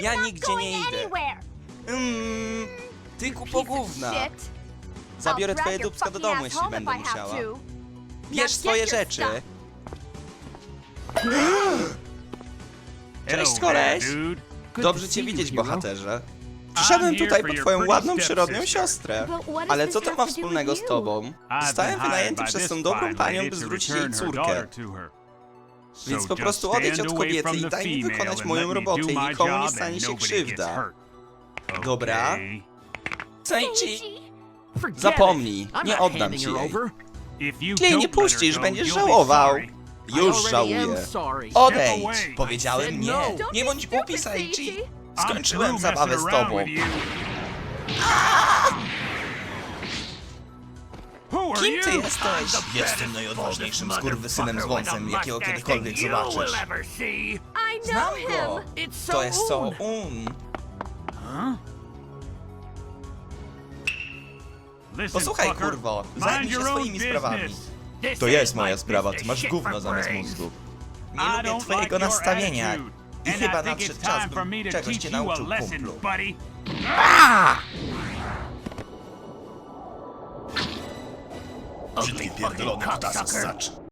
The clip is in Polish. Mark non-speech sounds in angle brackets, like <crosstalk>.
Ja nigdzie nie idę. Mm, ty kupo gówna. Zabiorę twoje dupska do domu, jeśli będę musiała. Bierz swoje rzeczy. <gasps> Cześć, koleś. Dobrze cię widzieć, bohaterze. Przyszedłem tutaj po twoją ładną, przyrodnią siostrę. Ale co to ma wspólnego z tobą? Zostałem wynajęty przez tą dobrą panią, by zwrócić jej córkę. Więc po prostu odejdź od kobiety i daj mi wykonać moją robotę i nikomu nie stanie się krzywda. Dobra. Seiichi, Zapomnij, nie oddam ci jej. Jeśli nie puścisz, będziesz żałował. Już żałuję. Odejdź! Powiedziałem nie. no. Nie bądź głupi, Seiichi. Skończyłem zabawę z tobą. with Kim ty jesteś? Jestem najodważniejszym skurwysynem z wąsem, jakiego kiedykolwiek zobaczysz. I Znam know go. him. It's so To jest so own. un. Listen, Posłuchaj, kurwo, zajmij się swoimi sprawami. To jest moja sprawa, ty masz gówno zamiast mózgu. Nie lubię twojego nastawienia i chyba nadszedł czas, bym czegoś cię nauczył, kumplu. Brzydki pierdolony kutasek zacz.